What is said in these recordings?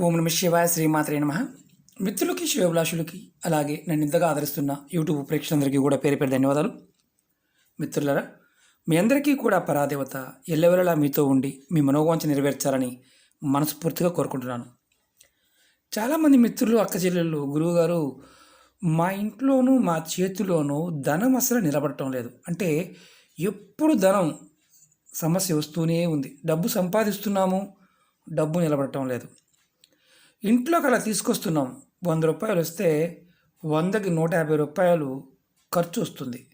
ఓం నమ శివాయ శ్రీమాత్రే నమ. మిత్రులకి శివభిలాషులకి అలాగే నన్ను ఇంతగా ఆదరిస్తున్న యూట్యూబ్ ప్రేక్షకులందరికీ కూడా పేరు పేరు ధన్యవాదాలు. మిత్రులరా మీ అందరికీ కూడా పరాదేవత ఎల్లవెల్లలా మీతో ఉండి మీ మనోవాంఛ నెరవేర్చాలని మనస్ఫూర్తిగా కోరుకుంటున్నాను. చాలామంది మిత్రులు అక్క చెల్లెళ్ళు గురువుగారు మా ఇంట్లోనూ మా చేతిలోనూ ధనం అసలు నిలబడటం లేదు. అంటే ఎప్పుడు ధనం సమస్య వస్తూనే ఉంది. డబ్బు సంపాదిస్తున్నాము డబ్బు నిలబడటం లేదు. ఇంట్లోకి అలా తీసుకొస్తున్నాం. వంద రూపాయలు వస్తే వందకి నూట యాభై రూపాయలు ఖర్చు వస్తుంది.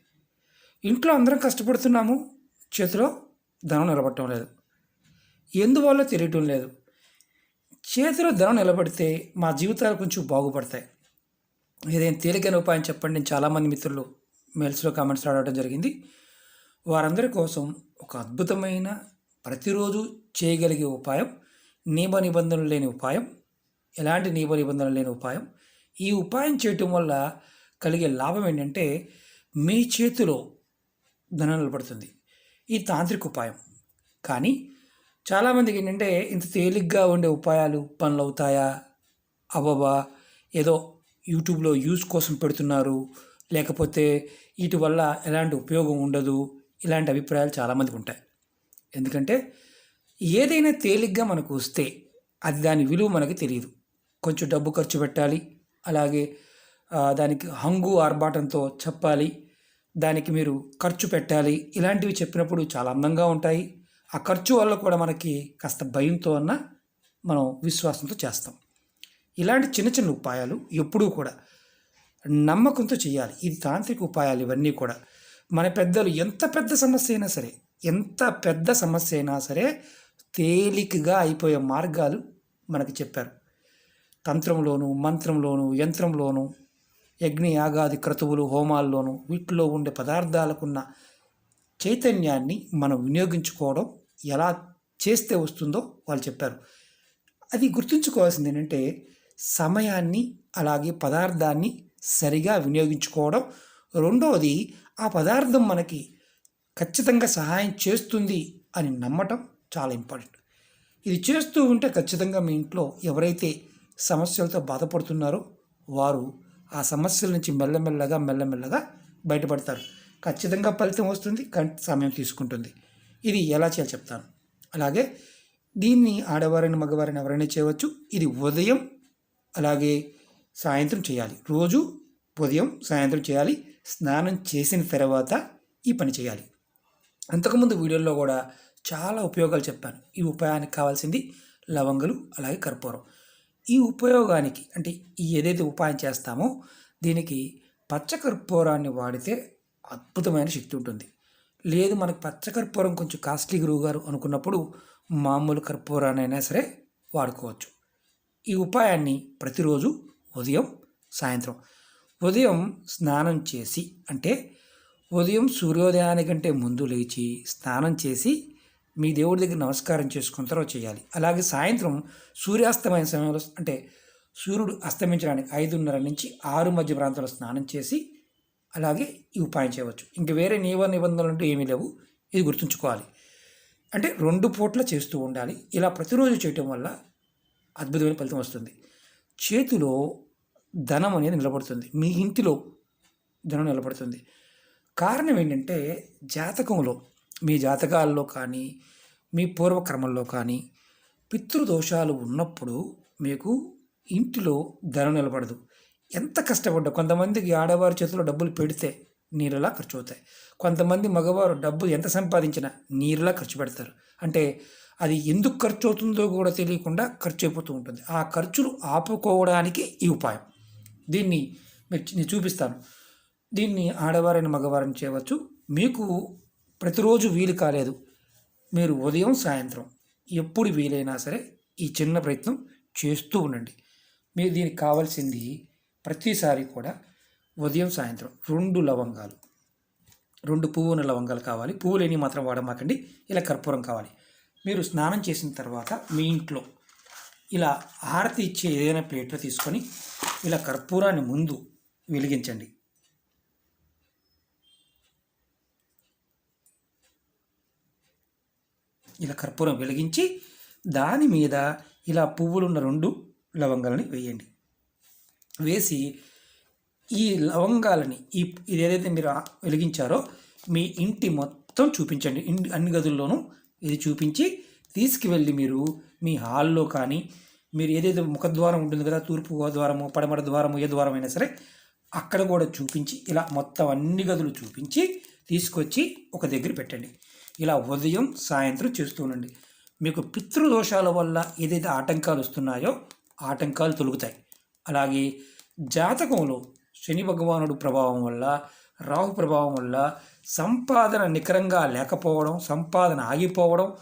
ఇంట్లో అందరం కష్టపడుతున్నాము. చేతిలో ధనం నిలబడటం లేదు. ఎందువల్ల తెలియటం లేదు. చేతిలో ధనం నిలబడితే మా జీవితాలు కొంచెం బాగుపడతాయి. ఏదైనా తేలికైన ఉపాయం చెప్పండి. నేను చాలామంది మిత్రులు మెయిల్స్లో కామెంట్స్ రావడం జరిగింది. వారందరి కోసం ఒక అద్భుతమైన ప్రతిరోజు చేయగలిగే ఉపాయం నియమ నిబంధనలు లేని ఉపాయం ఎలాంటి నియమ నిబంధనలు లేని ఉపాయం? ఈ ఉపాయం చేయటం వల్ల కలిగే లాభం ఏంటంటే మీ చేతిలో ధనం నిలబడుతుంది. ఈ తాంత్రిక ఉపాయం. కానీ చాలామందికి ఏంటంటే ఇంత తేలిగ్గా ఉండే ఉపాయాలు పనులు అవుతాయా? అవ్వవా ఏదో యూట్యూబ్లో యూస్ కోసం పెడుతున్నారు. లేకపోతే వీటి వల్ల ఎలాంటి ఉపయోగం ఉండదు. ఇలాంటి అభిప్రాయాలు చాలామందికి ఉంటాయి. ఎందుకంటే ఏదైనా తేలిగ్గా మనకు వస్తే అది దాని విలువ మనకి తెలియదు. కొంచెం డబ్బు ఖర్చు పెట్టాలి. అలాగే దానికి హంగు ఆర్భాటంతో చెప్పాలి. దానికి మీరు ఖర్చు పెట్టాలి. ఇలాంటివి చెప్పినప్పుడు చాలా అందంగా ఉంటాయి. ఆ ఖర్చు వల్ల కూడా మనకి కాస్త భయంతో అన్న మనం విశ్వాసంతో చేస్తాం. ఇలాంటి చిన్న చిన్న ఉపాయాలు ఎప్పుడూ కూడా నమ్మకంతో చేయాలి. ఇది తాంత్రిక ఉపాయాలు ఇవన్నీ కూడా. మన పెద్దలు ఎంత పెద్ద సమస్య అయినా సరే ఎంత పెద్ద సమస్య అయినా సరే తేలికగా అయిపోయే మార్గాలు మనకి చెప్పారు. తంత్రంలోను మంత్రంలోను యంత్రంలోను యజ్ఞ యాగాది క్రతువులు హోమాల్లోనూ వీటిలో ఉండే పదార్థాలకున్న చైతన్యాన్ని మనం వినియోగించుకోవడం ఎలా చేస్తే వస్తుందో వాళ్ళు చెప్పారు. అది గుర్తుంచుకోవాల్సింది ఏంటంటే సమయాన్ని అలాగే పదార్థాన్ని సరిగా వినియోగించుకోవడం. రెండవది ఆ పదార్థం మనకి ఖచ్చితంగా సహాయం చేస్తుంది అని నమ్మటం చాలా ఇంపార్టెంట్. ఇది చేస్తూ ఉంటే ఖచ్చితంగా మీ ఇంట్లో ఎవరైతే సమస్యలతో బాధపడుతున్నారో. వారు ఆ సమస్యల నుంచి మెల్లమెల్లగా మెల్లమెల్లగా బయటపడతారు. ఖచ్చితంగా ఫలితం వస్తుంది. కానీ సమయం తీసుకుంటుంది. ఇది ఎలా చేయాలో చెప్తాను. అలాగే దీన్ని ఆడవారిని మగవారిని ఎవరైనా చేయవచ్చు. ఇది ఉదయం అలాగే సాయంత్రం చేయాలి. రోజు ఉదయం సాయంత్రం చేయాలి. స్నానం చేసిన తర్వాత ఈ పని చేయాలి. అంతకుముందు వీడియోలో కూడా చాలా ఉపయోగాలు చెప్పాను. ఈ ఉపాయానికి కావాల్సింది లవంగలు అలాగే కర్పూరం. ఈ ఉపయోగానికి అంటే ఈ ఏదైతే ఉపాయం చేస్తామో దీనికి పచ్చకర్పూరాన్ని వాడితే అద్భుతమైన శక్తి ఉంటుంది. లేదు మనకు పచ్చకర్పూరం కొంచెం కాస్ట్లీ గురువు గారు అనుకున్నప్పుడు మామూలు కర్పూరాన్నైనా సరే వాడుకోవచ్చు. ఈ ఉపాయాన్ని ప్రతిరోజు ఉదయం సాయంత్రం. ఉదయం స్నానం చేసి అంటే ఉదయం సూర్యోదయానికంటే ముందు లేచి స్నానం చేసి మీ దేవుడి దగ్గర నమస్కారం చేసుకున్న తర్వాత చేయాలి. అలాగే సాయంత్రం సూర్యాస్తమైన సమయంలో అంటే సూర్యుడు అస్తమించడానికి ఐదున్నర నుంచి ఆరు మధ్య ప్రాంతంలో స్నానం చేసి అలాగే ఈ ఉపాయం చేయవచ్చు. ఇంక వేరే నియమ నిబంధనలు అంటూ ఏమీ లేవు. ఇది గుర్తుంచుకోవాలి. అంటే రెండు పూట్ల చేస్తూ ఉండాలి. ఇలా ప్రతిరోజు చేయటం వల్ల అద్భుతమైన ఫలితం వస్తుంది. చేతిలో ధనం అనేది నిలబడుతుంది. మీ ఇంటిలో ధనం నిలబడుతుంది. కారణం ఏంటంటే జాతకంలో మీ జాతకాల్లో కానీ మీ పూర్వక్రమంలో కానీ పితృదోషాలు ఉన్నప్పుడు మీకు ఇంటిలో ధనం నిలబడదు. ఎంత కష్టపడ్డా కొంతమందికి ఆడవారి చేతిలో డబ్బులు పెడితే నీరులా ఖర్చు అవుతాయి కొంతమంది మగవారు డబ్బు ఎంత సంపాదించినా నీరులా ఖర్చు పెడతారు. అంటే అది ఎందుకు ఖర్చు అవుతుందో కూడా తెలియకుండా ఖర్చు అయిపోతూ ఉంటుంది. ఆ ఖర్చులు ఆపుకోవడానికి ఈ ఉపాయం. దీన్ని నేను చూపిస్తాను. దీన్ని ఆడవారైన మగవారిని చేయవచ్చు. మీకు ప్రతిరోజు వీలు కాలేదు. మీరు ఉదయం సాయంత్రం ఎప్పుడు వీలైనా సరే ఈ చిన్న ప్రయత్నం చేస్తూ ఉండండి. మీరు దీనికి కావాల్సింది ప్రతిసారి కూడా ఉదయం సాయంత్రం రెండు లవంగాలు. రెండు పువ్వున లవంగాలు కావాలి. పువ్వులేని మాత్రం వాడమాకండి. ఇలా కర్పూరం కావాలి. మీరు స్నానం చేసిన తర్వాత మీ ఇంట్లో ఇలా హారతి ఇచ్చే ఏదైనా ప్లేట్లో తీసుకొని ఇలా కర్పూరాన్ని ముందు వెలిగించండి. ఇలా కర్పూరం వెలిగించి దాని మీద ఇలా పువ్వులున్న రెండు లవంగాలని వేయండి. వేసి ఈ లవంగాలని ఈ ఇది ఏదైతే మీరు వెలిగించారో మీ ఇంటి మొత్తం చూపించండి. అన్ని గదుల్లోనూ ఇది చూపించి తీసుకువెళ్ళి మీరు మీ హాల్లో కానీ మీరు ఏదైతే ముఖద్వారం ఉంటుంది కదా తూర్పు ద్వారము పడమర ద్వారము ఏ ద్వారం అయినా సరే అక్కడ కూడా చూపించి ఇలా మొత్తం అన్ని గదులు చూపించి తీసుకొచ్చి ఒక దగ్గర పెట్టండి. ఇలా ఉదయం సాయంత్రం చేస్తూ ఉండండి. మీకు పితృదోషాల వల్ల ఏదైతే ఆటంకాలు వస్తున్నాయో ఆటంకాలు తొలుగుతాయి. అలాగే జాతకంలో శని భగవానుడు ప్రభావం వల్ల రాహు ప్రభావం వల్ల సంపాదన నికరంగా లేకపోవడం సంపాదన ఆగిపోవడం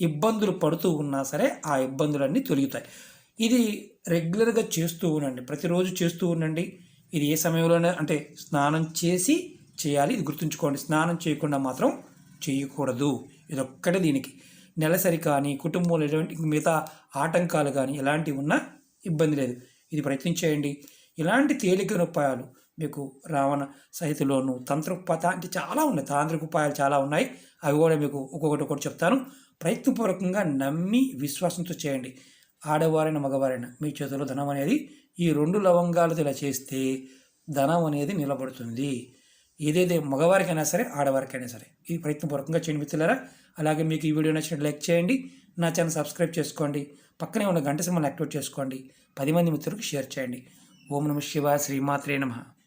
ఇబ్బందులు పడుతూ ఉన్నా సరే ఆ ఇబ్బందులన్నీ తొలుగుతాయి. ఇది రెగ్యులర్గా చేస్తూ ఉండండి. ప్రతిరోజు చేస్తూ ఉండండి. ఇది ఏ సమయంలోనే అంటే స్నానం చేసి చేయాలి. ఇది గుర్తుంచుకోండి. స్నానం చేయకుండా మాత్రం చేయకూడదు. ఇదొక్కటే దీనికి. నెలసరి కానీ కుటుంబంలో ఎటువంటి మిగతా ఆటంకాలు కానీ ఎలాంటివి ఉన్నా ఇబ్బంది లేదు. ఇది ప్రయత్నించేయండి. ఇలాంటి తేలికైన ఉపాయాలు మీకు రావణ సహితలోను తంత్రోపాత అంటే చాలా ఉన్నాయి. తాంత్రిక ఉపాయాలు చాలా ఉన్నాయి. అవి కూడా మీకు ఒక్కొక్కటి ఒకటి చెప్తాను. ప్రయత్నపూర్వకంగా నమ్మి విశ్వాసంతో చేయండి. ఆడవారైన మగవారైనా మీ చేతిలో ధనం అనేది ఈ రెండు లవంగాలతో ఇలా చేస్తే ధనం అనేది నిలబడుతుంది. ఏదైతే మగవారికైనా సరే ఆడవారికైనా సరే. ఇది ప్రయత్నపూర్వకంగా చేయండి మిత్రులారా. అలాగే మీకు ఈ వీడియో నచ్చినట్టు లైక్ చేయండి. నా ఛానల్ సబ్స్క్రైబ్ చేసుకోండి. పక్కనే ఉన్న గంట సింబల్ యాక్టివేట్ చేసుకోండి. పది మంది మిత్రులకు షేర్ చేయండి. ఓం నమ శివ శ్రీమాత్రే నమః.